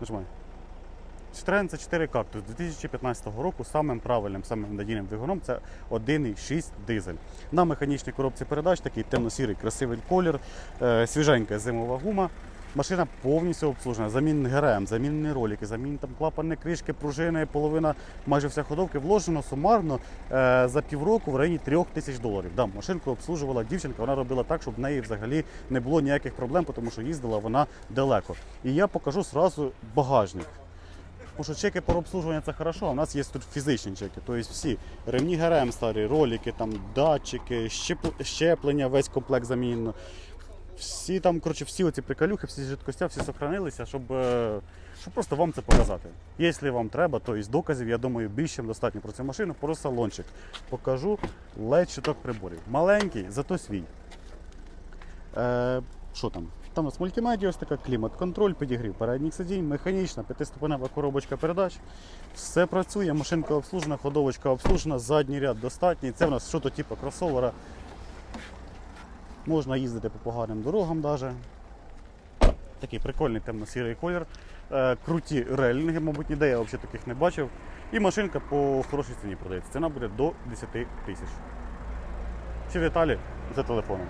Нажимай. Citroen c 4 Cactus 2015 року самим правильним, самим надійним двигуном це 1,6 дизель. На механічній коробці передач такий темно-сірий красивий колір, е, свіженька зимова гума. Машина повністю обслужена. Замінний ГРМ, замінні ролики, замінні там клапанні кришки, пружини, половина, майже вся ходовки вложено сумарно е, за півроку в районі 3 тисяч доларів. Да, машинку обслужувала дівчинка, вона робила так, щоб в неї взагалі не було ніяких проблем, тому що їздила вона далеко. І я покажу сразу багажник. Тому що чеки по обслуживанню це хорошо, а у нас є тут фізичні чеки. Тобто всі ремні ГРМ старі, ролики, там, датчики, щеплення, весь комплект замінно. Всі там, коротше, всі оці приколюхи, всі жидкостя, всі сохранилися, щоб, е, щоб просто вам це показати. Якщо вам треба, то із доказів, я думаю, більше достатньо про цю машину, про салончик. Покажу ледь чуток приборів. Маленький, зато свій. Е, що там? Там у нас мультимедіа, ось така клімат-контроль, підігрів передніх сидінь, механічна, п'ятиступенева коробочка передач. Все працює, машинка обслужена, ходовочка обслужена, задній ряд достатній. Це в нас що-то типу кросовера. Можна їздити по поганим дорогам навіть. Такий прикольний темно-сірий колір. Е, круті релінги, мабуть, ніде я взагалі таких не бачив. І машинка по хорошій ціні продається. Ціна буде до 10 тисяч. Всі деталі за телефоном.